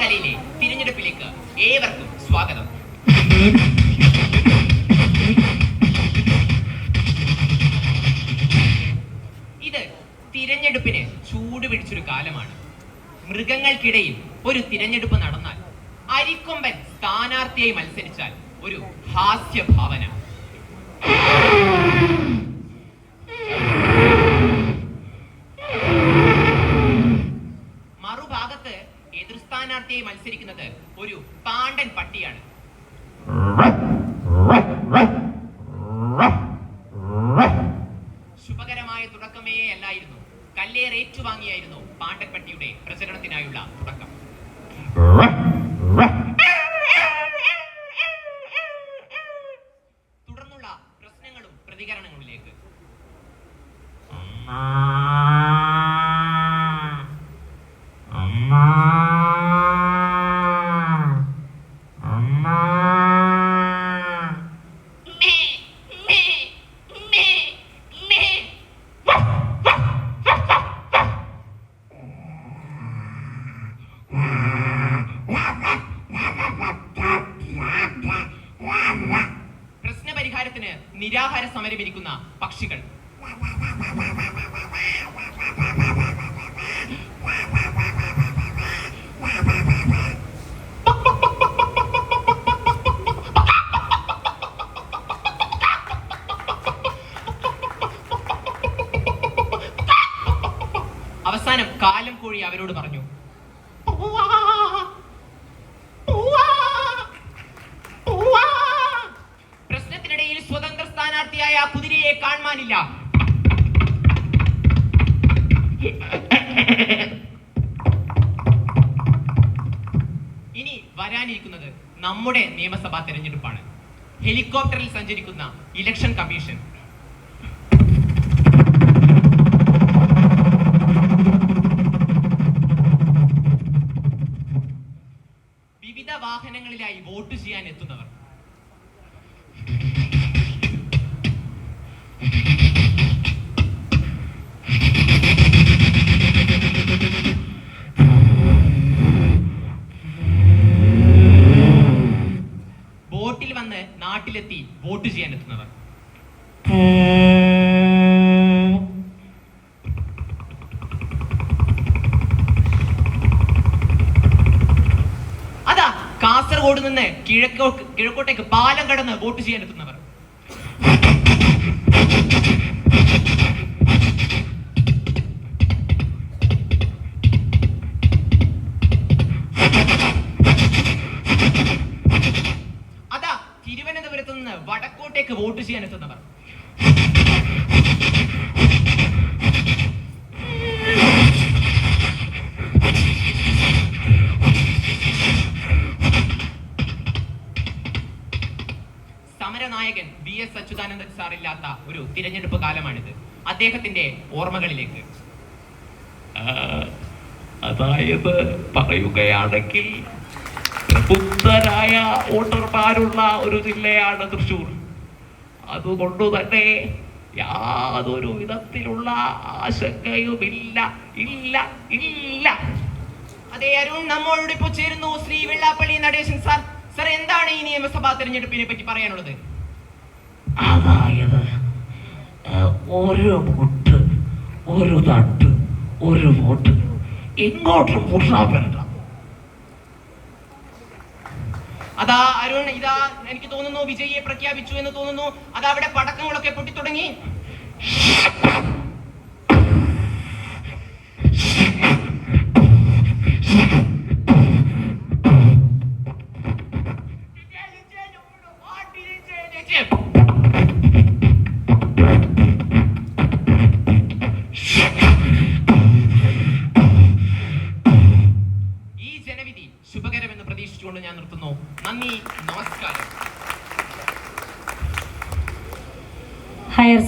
കലയിലെ തിരഞ്ഞെടുപ്പിലേക്ക് ഏവർക്കും സ്വാഗതം. ഇത് തിരഞ്ഞെടുപ്പിന് ചൂട് പിടിച്ചൊരു കാലമാണ്. മൃഗങ്ങൾക്കിടയിൽ ഒരു തിരഞ്ഞെടുപ്പ് നടന്നാൽ അരിക്കൊമ്പൻ സ്ഥാനാർത്ഥിയായി മത്സരിച്ചാൽ ഒരു ഹാസ്യഭാവന. ശുഭകരമായ തുടക്കമേ അല്ലായിരുന്നു. കല്ലേർ ഏറ്റുവാങ്ങിയായിരുന്നു പാണ്ടൻപട്ടിയുടെ പ്രചരണത്തിനായുള്ള തുടക്കം. തുടർന്നുള്ള പ്രശ്നങ്ങളും പ്രതികരണങ്ങളിലേക്ക്. പ്രശ്നപരിഹാരത്തിന് നിരാഹാര സമരമിരിക്കുന്ന പക്ഷികൾ. അവസാനം കാലം കോഴി അവരോട് പറഞ്ഞു സ്ഥാനാർത്ഥിയായ ആ കുതിരയെ കാണുവാനില്ല. ഇനി വരാനിരിക്കുന്നത് നമ്മുടെ നിയമസഭാ തെരഞ്ഞെടുപ്പാണ്. ഹെലികോപ്റ്ററിൽ സഞ്ചരിക്കുന്ന ഇലക്ഷൻ കമ്മീഷൻ. വിവിധ വാഹനങ്ങളിലായി വോട്ട് ചെയ്യാൻ എത്തുന്നവർ. നാട്ടിലെത്തി വോട്ട് ചെയ്യാൻ എത്തുന്നവർ അതാ കാസർഗോഡ് നിന്ന് കിഴക്കോ കിഴക്കോട്ടേക്ക് പാലം കടന്ന് വോട്ട് ചെയ്യാൻ എത്തുന്നവർ. വടക്കോട്ടേക്ക് വോട്ട് ചെയ്യാൻ എത്തുന്നവർ സമരനായകൻ വി എസ് അച്യുതാനന്ദൻ സാർ ഇല്ലാത്ത ഒരു തിരഞ്ഞെടുപ്പ് കാലമാണിത്. അദ്ദേഹത്തിന്റെ ഓർമ്മകളിലേക്ക്. അതായത് പറയുകയാണെങ്കിൽ പ്രബുദ്ധരായ വോട്ടർമാരുള്ള ഒരു ജില്ലയാണ് തൃശ്ശൂർ. അതുകൊണ്ട് തന്നെ യാതൊരു വിധത്തിലുള്ള ആശങ്കയുമില്ല. ഇല്ല ഇല്ല. അതെ അരുൺ നമ്മളോട് ഇപ്പോൾ ചേരുന്നു ശ്രീ വെള്ളാപ്പള്ളി നടേശൻ സാർ. സാർ എന്താണ് ഈ നിയമസഭാ തെരഞ്ഞെടുപ്പിനെ പറ്റി പറയാനുള്ളത്? അതായത് ഓരോ ഒരു വോട്ട് ഒരു തട്ട് ഒരു വോട്ട്. എങ്ങോട്ടും മുട്ടാൻ വരണം അതാ അരുൺ ഇതാ എനിക്ക് തോന്നുന്നു വിജയിയെ പ്രഖ്യാപിച്ചു എന്ന് തോന്നുന്നു. അതാ അവിടെ പടക്കങ്ങളൊക്കെ പൊട്ടിത്തുടങ്ങി. ഈ ജനവിധി ശുഭകരമെന്ന് പ്രതീക്ഷിച്ചുകൊണ്ട് ഞാൻ നിർത്തുന്നു. നന്ദി. നമസ്കാരം. ഹയർ